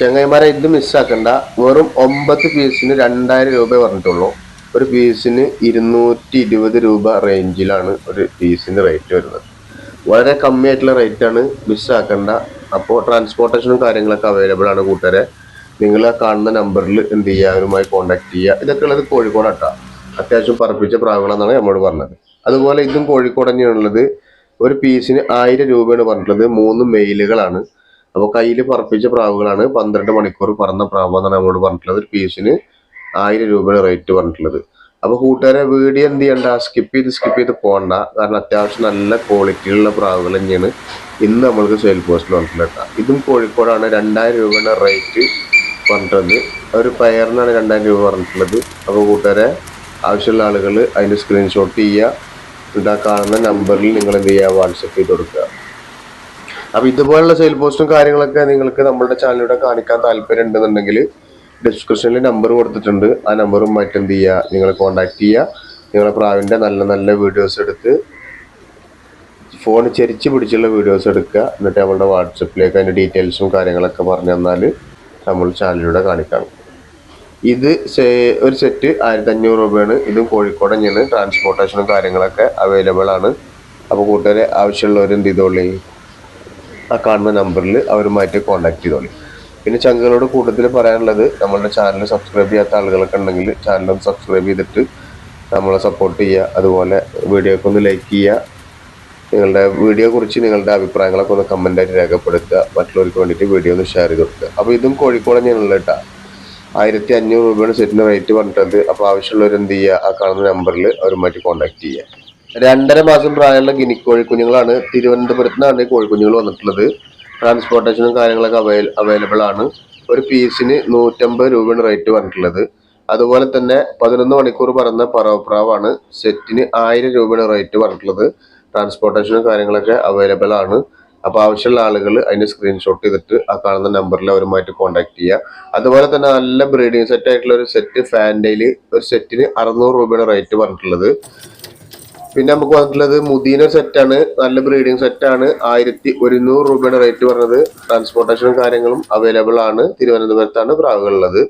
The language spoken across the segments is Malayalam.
ചെങ്ങൈമാരെ ഇത് മിസ്സാക്കണ്ട വെറും ഒമ്പത് പീസിന് രണ്ടായിരം രൂപ പറഞ്ഞിട്ടുള്ളൂ. ഒരു പീസിന് ഇരുന്നൂറ്റി ഇരുപത് രൂപ റേഞ്ചിലാണ് ഒരു പീസിന് റേറ്റ് വരുന്നത്. വളരെ കമ്മിയായിട്ടുള്ള റേറ്റാണ് മിസ്സാക്കണ്ട അപ്പോൾ ട്രാൻസ്പോർട്ടേഷനും കാര്യങ്ങളൊക്കെ അവൈലബിൾ ആണ് കൂട്ടുകാരെ. നിങ്ങൾ ആ കാണുന്ന നമ്പറിൽ എന്ത് ചെയ്യുക അവരുമായി കോൺടാക്ട് ചെയ്യുക ഇതൊക്കെ ഉള്ളത് കോഴിക്കോടാട്ടാ. അത്യാവശ്യം പറപ്പിച്ച പ്രാവുകളെന്നാണ് നമ്മോട് പറഞ്ഞത്. അതുപോലെ ഇതും കോഴിക്കോട് തന്നെയാണുള്ളത്. ഒരു പീസിന് ആയിരം രൂപയാണ് പറഞ്ഞിട്ടുള്ളത്. മൂന്ന് മെയിലുകളാണ് അപ്പോൾ കയ്യിൽ പറപ്പിച്ച പ്രാവുകളാണ് പന്ത്രണ്ട് മണിക്കൂർ പറന്ന പ്രാവ് എന്നാണ് നമ്മളോട് പറഞ്ഞിട്ടുള്ളത്. ഒരു പീസിന് ആയിരം രൂപയാണ് റേറ്റ് പറഞ്ഞിട്ടുള്ളത്. അപ്പോൾ കൂട്ടുകാരെ വീഡിയോ എന്ത് ചെയ്യണ്ട? സ്കിപ്പ് ചെയ്ത് സ്കിപ്പ് ചെയ്ത് പോകണ്ട. കാരണം അത്യാവശ്യം നല്ല ക്വാളിറ്റിയിലുള്ള പ്രാവുകൾ തന്നെയാണ് ഇന്ന് നമ്മൾക്ക് സെയിൽ പോസ്റ്റിൽ വന്നിട്ടുള്ളത് ഇതും കോഴിക്കോടാണ്. രണ്ടായിരം രൂപയുടെ റേറ്റ് പറഞ്ഞിട്ടുള്ളത്. ഒരു പെയറിനാണ് രണ്ടായിരം രൂപ പറഞ്ഞിട്ടുള്ളത്. അപ്പോൾ കൂട്ടുകാരെ ആവശ്യമുള്ള ആളുകൾ അതിന്റെ സ്ക്രീൻഷോട്ട് ചെയ്യുക. എന്നിട്ട് ആ കാണുന്ന നമ്പറിൽ നിങ്ങൾ എന്ത് ചെയ്യുക? വാട്സപ്പ് ചെയ്ത് കൊടുക്കുക. അപ്പോൾ ഇതുപോലുള്ള സെയിൽ പോസ്റ്റും കാര്യങ്ങളൊക്കെ നിങ്ങൾക്ക് നമ്മുടെ ചാനലിലൂടെ കാണിക്കാൻ താല്പര്യം ഉണ്ടെന്നുണ്ടെങ്കിൽ ഡിസ്ക്രിപ്ഷനിൽ നമ്പർ കൊടുത്തിട്ടുണ്ട്. ആ നമ്പറും മറ്റെന്ത് ചെയ്യുക നിങ്ങൾ കോൺടാക്ട് ചെയ്യുക നിങ്ങളെ പ്രാവിന്റെ നല്ല നല്ല വീഡിയോസ് എടുത്ത് ഫോൺ ചെരിച്ച് പിടിച്ചുള്ള വീഡിയോസ് എടുക്കുക. എന്നിട്ട് നമ്മളുടെ വാട്സപ്പിലേക്ക് അതിന്റെ ഡീറ്റെയിൽസും കാര്യങ്ങളൊക്കെ പറഞ്ഞു തന്നാൽ നമ്മൾ ചാനലിലൂടെ കാണിക്കാം. ഇത് ഒരു സെറ്റ് ആയിരത്തി അഞ്ഞൂറ് രൂപയാണ്. ഇതും കോഴിക്കോട് തന്നെയാണ്. ട്രാൻസ്പോർട്ടേഷനും കാര്യങ്ങളൊക്കെ അവൈലബിൾ ആണ്. അപ്പോൾ കൂട്ടുകാരെ ആവശ്യമുള്ളവർ എന്ത് ചെയ്തോളി? ആ കാണുന്ന നമ്പറിൽ അവരുമായിട്ട് കോൺടാക്ട് ചെയ്തോളി. പിന്നെ ചങ്കുകളോട് കൂടുതൽ പറയാനുള്ളത് നമ്മളുടെ ചാനൽ സബ്സ്ക്രൈബ് ചെയ്യാത്ത ആളുകളൊക്കെ ഉണ്ടെങ്കിൽ ചാനൽ ഒന്ന് സബ്സ്ക്രൈബ് ചെയ്തിട്ട് നമ്മളെ സപ്പോർട്ട് ചെയ്യുക. അതുപോലെ വീഡിയോക്ക് ഒന്ന് ലൈക്ക് ചെയ്യുക. നിങ്ങളുടെ വീഡിയോ കുറിച്ച് നിങ്ങളുടെ അഭിപ്രായങ്ങളൊക്കെ ഒന്ന് കമന്റായിട്ട് രേഖപ്പെടുത്തുക. മറ്റുള്ളവർക്ക് വേണ്ടിയിട്ട് വീഡിയോ ഒന്ന് ഷെയർ ചെയ്ത് കൊടുക്കുക. അപ്പോൾ ഇതും കോഴിക്കോട് തന്നെയാണുള്ളത് കേട്ടോ. ആയിരത്തി അഞ്ഞൂറ് രൂപയാണ് സെറ്റിന് റേറ്റ് പറഞ്ഞിട്ടുണ്ട് അപ്പോൾ ആവശ്യമുള്ളവർ എന്ത് ചെയ്യുക? ആ കാണുന്ന നമ്പറിൽ അവരുമായിട്ട് കോൺടാക്ട് ചെയ്യുക. രണ്ടര മാസം പ്രായമുള്ള ഗിനി കോഴിക്കുഞ്ഞുങ്ങളാണ്. തിരുവനന്തപുരത്ത് നിന്നാണ് കോഴിക്കുഞ്ഞുങ്ങൾ വന്നിട്ടുള്ളത്. ട്രാൻസ്പോർട്ടേഷനും കാര്യങ്ങളൊക്കെ അവൈൽ അവൈലബിൾ ആണ്. ഒരു പീസിന് നൂറ്റമ്പത് രൂപയാണ് റേറ്റ് വന്നിട്ടുള്ളത്. അതുപോലെ തന്നെ പതിനൊന്ന് മണിക്കൂർ പറഞ്ഞ പറവപ്രാവാണ് സെറ്റിന് ആയിരം രൂപയാണ് റേറ്റ് വന്നിട്ടുള്ളത്. ട്രാൻസ്പോർട്ടേഷനും കാര്യങ്ങളൊക്കെ അവൈലബിൾ ആണ്. അപ്പോൾ ആവശ്യമുള്ള ആളുകൾ അതിന് സ്ക്രീൻഷോട്ട് ചെയ്തിട്ട് ആ കാണുന്ന നമ്പറിൽ അവരുമായിട്ട് കോൺടാക്ട് ചെയ്യുക അതുപോലെ തന്നെ നല്ല ബ്രീഡിംഗ് സെറ്റ് ആയിട്ടുള്ള ഒരു സെറ്റ് ഫാൻഡയിൽ ഒരു സെറ്റിന് അറുന്നൂറ് രൂപയാണ് റേറ്റ് പറഞ്ഞിട്ടുള്ളത് പിന്നെ നമുക്ക് വന്നിട്ടുള്ളത് മുദീന സെറ്റാണ് നല്ല ബ്രീഡിംഗ് സെറ്റാണ് ആയിരത്തി ഒരുന്നൂറ് രൂപയുടെ റേറ്റ് പറഞ്ഞത്. ട്രാൻസ്പോർട്ടേഷനും കാര്യങ്ങളും അവൈലബിൾ ആണ്. തിരുവനന്തപുരത്താണ് പ്രാവുകളുള്ളത്.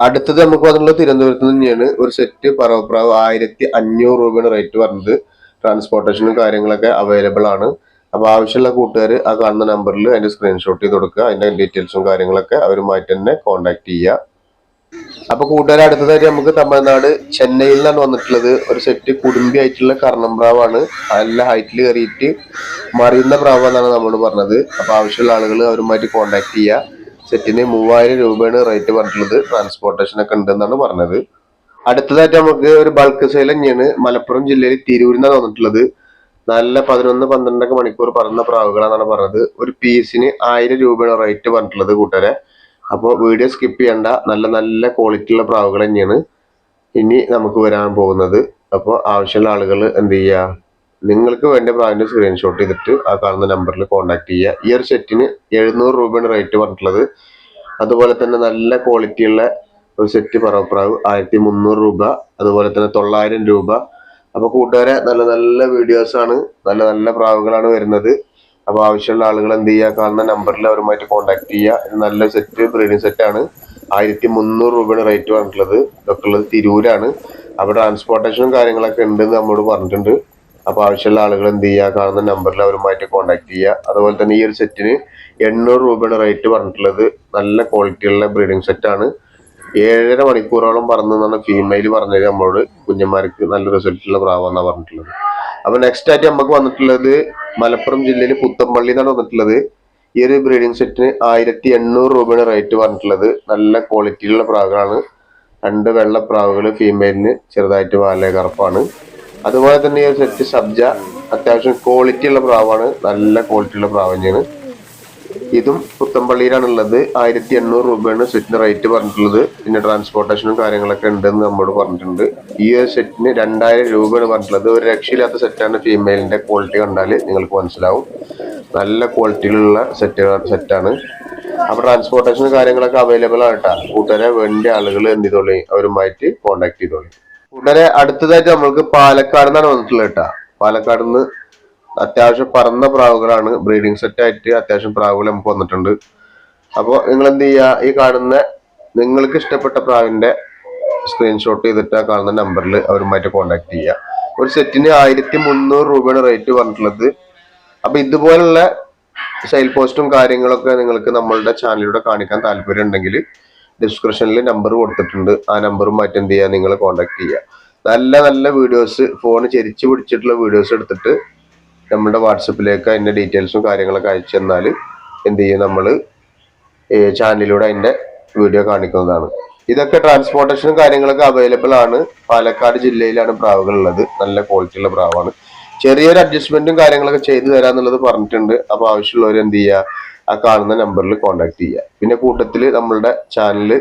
അടുത്തത് നമുക്ക് വന്നിട്ടുള്ളത് തിരുവനന്തപുരത്ത് തന്നെയാണ്. ഒരു സെറ്റ് പറവപ്രാവ് ആയിരത്തി അഞ്ഞൂറ് രൂപയുടെ റേറ്റ് പറഞ്ഞത്. ട്രാൻസ്പോർട്ടേഷനും കാര്യങ്ങളൊക്കെ അവൈലബിൾ ആണ്. അപ്പോൾ ആവശ്യമുള്ള കൂട്ടുകാർ ആ കാണുന്ന നമ്പറിൽ അതിന്റെ സ്ക്രീൻഷോട്ട് ചെയ്ത് കൊടുക്കുക. അതിന്റെ ഡീറ്റെയിൽസും കാര്യങ്ങളൊക്കെ അവരുമായിട്ട് തന്നെ കോൺടാക്ട് ചെയ്യുക. അപ്പൊ കൂട്ടുകാർ അടുത്തതായിട്ട് നമുക്ക് തമിഴ്നാട് ചെന്നൈയിൽ നിന്നാണ് വന്നിട്ടുള്ളത്. ഒരു സെറ്റ് കുടുംബി ആയിട്ടുള്ള കർണം പ്രാവാണ് നല്ല ഹൈറ്റിൽ കയറിയിട്ട് മറിയുന്ന പ്രാവ് എന്നാണ് നമ്മളോട് പറഞ്ഞത്. അപ്പൊ ആവശ്യമുള്ള ആളുകൾ അവരുമായിട്ട് കോണ്ടാക്ട് ചെയ്യുക സെറ്റിന് മൂവായിരം രൂപയാണ് റേറ്റ് പറഞ്ഞിട്ടുള്ളത്. ട്രാൻസ്പോർട്ടേഷൻ ഒക്കെ ഉണ്ടെന്നാണ് പറഞ്ഞത്. അടുത്തതായിട്ട് നമുക്ക് ഒരു ബൾക്ക് സെയിൽ തന്നെയാണ്. മലപ്പുറം ജില്ലയിൽ തിരൂരിന്നാണ് വന്നിട്ടുള്ളത്. നല്ല പതിനൊന്ന് പന്ത്രണ്ടൊക്കെ മണിക്കൂർ പറന്ന പ്രാവുകളാണെന്നാണ് പറഞ്ഞത്. ഒരു പീസിന് ആയിരം രൂപയാണ് റേറ്റ് പറഞ്ഞിട്ടുള്ളത് കൂട്ടുകാരെ. അപ്പോൾ വീഡിയോ സ്കിപ്പ് ചെയ്യണ്ട. നല്ല നല്ല ക്വാളിറ്റി ഉള്ള പ്രാവുകൾ തന്നെയാണ് ഇനി നമുക്ക് വരാൻ പോകുന്നത്. അപ്പോൾ ആവശ്യമുള്ള ആളുകൾ എന്ത് ചെയ്യുക നിങ്ങൾക്ക് വേണ്ട പ്രാവിന്റെ സ്ക്രീൻഷോട്ട് ചെയ്തിട്ട് ആ കാണുന്ന നമ്പറിൽ കോൺടാക്ട് ചെയ്യുക ഈ ഒരു സെറ്റിന് എഴുന്നൂറ് രൂപയാണ് റേറ്റ് പറഞ്ഞിട്ടുള്ളത്. അതുപോലെ തന്നെ നല്ല ക്വാളിറ്റിയുള്ള ഒരു സെറ്റ് പറവപ്രാവ് ആയിരത്തി മുന്നൂറ് രൂപ. അതുപോലെ തന്നെ തൊള്ളായിരം രൂപ. അപ്പോൾ കൂട്ടുകാരെ നല്ല നല്ല വീഡിയോസാണ് നല്ല നല്ല പ്രാവുകളാണ് വരുന്നത്. അപ്പോൾ ആവശ്യമുള്ള ആളുകൾ എന്ത് ചെയ്യുക? കാണുന്ന നമ്പറിൽ അവരുമായിട്ട് കോൺടാക്ട് ചെയ്യുക. നല്ല സെറ്റ് ബ്രീഡിംഗ് സെറ്റാണ് ആയിരത്തി മുന്നൂറ് രൂപയുടെ റേറ്റ് പറഞ്ഞിട്ടുള്ളത് ഇതൊക്കെ ഉള്ളത് തിരൂരാണ്. അപ്പോൾ ട്രാൻസ്പോർട്ടേഷനും കാര്യങ്ങളൊക്കെ ഉണ്ടെന്ന് നമ്മോട് പറഞ്ഞിട്ടുണ്ട്. അപ്പോൾ ആവശ്യമുള്ള ആളുകൾ എന്ത് ചെയ്യുക? കാണുന്ന നമ്പറിൽ അവരുമായിട്ട് കോൺടാക്ട് ചെയ്യുക. അതുപോലെ തന്നെ ഈ ഒരു സെറ്റിന് എണ്ണൂറ് രൂപയുടെ റേറ്റ് പറഞ്ഞിട്ടുള്ളത്. നല്ല ക്വാളിറ്റിയുള്ള ബ്രീഡിംഗ് സെറ്റാണ് ഏഴര മണിക്കൂറോളം പറന്നെന്നാണ് ഫീമെയിൽ പറഞ്ഞത് നമ്മളോട്. കുഞ്ഞന്മാർക്ക് നല്ല റിസൾട്ടുള്ള പ്രാവാന്നാണ് പറഞ്ഞിട്ടുള്ളത്. അപ്പൊ നെക്സ്റ്റ് ആയിട്ട് നമുക്ക് വന്നിട്ടുള്ളത് മലപ്പുറം ജില്ലയിൽ പുത്തമ്പള്ളി എന്നാണ് വന്നിട്ടുള്ളത്. ഈ ഒരു ബ്രീഡിംഗ് സെറ്റിന് ആയിരത്തി എണ്ണൂറ് രൂപയാണ് റേറ്റ് പറഞ്ഞിട്ടുള്ളത്. നല്ല ക്വാളിറ്റിയിലുള്ള പ്രാവുകളാണ്. രണ്ട് വെള്ള പ്രാവുകൾ ഫീമെയിലിന് ചെറുതായിട്ട് വാല കറുപ്പാണ്. അതുപോലെ തന്നെ ഈ ഒരു സെറ്റ് സബ്ജ അത്യാവശ്യം ക്വാളിറ്റിയുള്ള പ്രാവാണ്. നല്ല ക്വാളിറ്റിയുള്ള പ്രാവ് തന്നെയാണ്. ഇതും പുത്തമ്പള്ളിയിലാണുള്ളത്. ആയിരത്തി എണ്ണൂറ് രൂപയാണ് സെറ്റിന് റേറ്റ് പറഞ്ഞിട്ടുള്ളത്. പിന്നെ ട്രാൻസ്പോർട്ടേഷനും കാര്യങ്ങളൊക്കെ ഉണ്ടെന്ന് നമ്മോട് പറഞ്ഞിട്ടുണ്ട്. ഈ ഒരു സെറ്റിന് രണ്ടായിരം രൂപയാണ് പറഞ്ഞിട്ടുള്ളത്. ഒരു രക്ഷയില്ലാത്ത സെറ്റാണ് ഫീമെയിലിന്റെ ക്വാളിറ്റി കണ്ടാൽ നിങ്ങൾക്ക് മനസ്സിലാവും. നല്ല ക്വാളിറ്റിയിലുള്ള സെറ്റ് സെറ്റാണ് അപ്പൊ ട്രാൻസ്പോർട്ടേഷനും കാര്യങ്ങളൊക്കെ അവൈലബിൾ ആയിട്ടാ കൂട്ടുകാരെ വേണ്ട ആളുകൾ എന്ത് ചെയ്തോളി? അവരുമായിട്ട് കോൺടാക്ട് ചെയ്തോളി. കൂട്ടുകാരെ അടുത്തതായിട്ട് നമ്മൾക്ക് പാലക്കാട് നിന്നാണ് വന്നിട്ടുള്ളത് കേട്ടാ. പാലക്കാട് നിന്ന് അത്യാവശ്യം പറന്ന പ്രാവുകളാണ്. ബ്രീഡിംഗ് സെറ്റ് ആയിട്ട് അത്യാവശ്യം പ്രാവുകൾ നമുക്ക് വന്നിട്ടുണ്ട്. അപ്പോൾ നിങ്ങൾ എന്ത് ചെയ്യുക ഈ കാണുന്ന നിങ്ങൾക്ക് ഇഷ്ടപ്പെട്ട പ്രാവിന്റെ സ്ക്രീൻഷോട്ട് ചെയ്തിട്ട് ആ കാണുന്ന നമ്പറിൽ അവരുമായിട്ട് കോൺടാക്ട് ചെയ്യുക ഒരു സെറ്റിന് ആയിരത്തി മുന്നൂറ് രൂപയാണ് റേറ്റ് പറഞ്ഞിട്ടുള്ളത്. അപ്പൊ ഇതുപോലുള്ള സെയിൽ പോസ്റ്റും കാര്യങ്ങളൊക്കെ നിങ്ങൾക്ക് നമ്മളുടെ ചാനലിലൂടെ കാണിക്കാൻ താല്പര്യം ഉണ്ടെങ്കിൽ ഡിസ്ക്രിപ്ഷനിൽ നമ്പർ കൊടുത്തിട്ടുണ്ട്. ആ നമ്പറുമായിട്ട് എന്ത് ചെയ്യുക നിങ്ങൾ കോൺടാക്ട് ചെയ്യുക നല്ല നല്ല വീഡിയോസ് ഫോൺ ചെരിച്ചു പിടിച്ചിട്ടുള്ള വീഡിയോസ് എടുത്തിട്ട് നമ്മുടെ വാട്സപ്പിലേക്ക് അതിന്റെ ഡീറ്റെയിൽസും കാര്യങ്ങളൊക്കെ അയച്ചു തന്നാൽ എന്ത് ചെയ്യും നമ്മൾ ചാനലിലൂടെ അതിന്റെ വീഡിയോ കാണിക്കുന്നതാണ്. ഇതൊക്കെ ട്രാൻസ്പോർട്ടേഷനും കാര്യങ്ങളൊക്കെ അവൈലബിൾ ആണ്. പാലക്കാട് ജില്ലയിലാണ് പ്രാവുകൾ ഉള്ളത്. നല്ല ക്വാളിറ്റി ഉള്ള പ്രാവാണ്. ചെറിയൊരു അഡ്ജസ്റ്റ്മെന്റും കാര്യങ്ങളൊക്കെ ചെയ്തു തരാന്നുള്ളത് പറഞ്ഞിട്ടുണ്ട്. അപ്പൊ ആവശ്യമുള്ളവർ എന്ത് ചെയ്യുക ആ കാണുന്ന നമ്പറിൽ കോൺടാക്ട് ചെയ്യുക. പിന്നെ കൂട്ടത്തിൽ നമ്മളുടെ ചാനൽ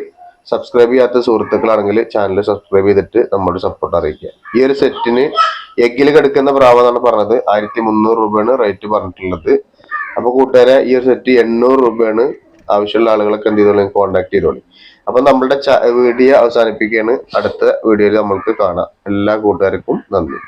സബ്സ്ക്രൈബ് ചെയ്യാത്ത സുഹൃത്തുക്കളാണെങ്കിൽ ചാനൽ സബ്സ്ക്രൈബ് ചെയ്തിട്ട് നമ്മുടെ സപ്പോർട്ട് അറിയിക്കുക. ഈ ഒരു സെറ്റിന് എഗ്ഗിൽ കിടക്കുന്ന പ്രാവ് എന്നാണ് പറഞ്ഞത്. ആയിരത്തി മുന്നൂറ് രൂപയാണ് റേറ്റ് പറഞ്ഞിട്ടുള്ളത്. അപ്പൊ കൂട്ടുകാരെ ഈ ഒരു സെറ്റ് എണ്ണൂറ് രൂപയാണ് ആവശ്യമുള്ള ആളുകളൊക്കെ എന്ത് ചെയ്തോളൂ കോണ്ടാക്ട് ചെയ്തോളൂ. അപ്പൊ നമ്മളുടെ വീഡിയോ അവസാനിപ്പിക്കുകയാണ്. അടുത്ത വീഡിയോയിൽ നമ്മൾക്ക് കാണാം. എല്ലാ കൂട്ടുകാർക്കും നന്ദി.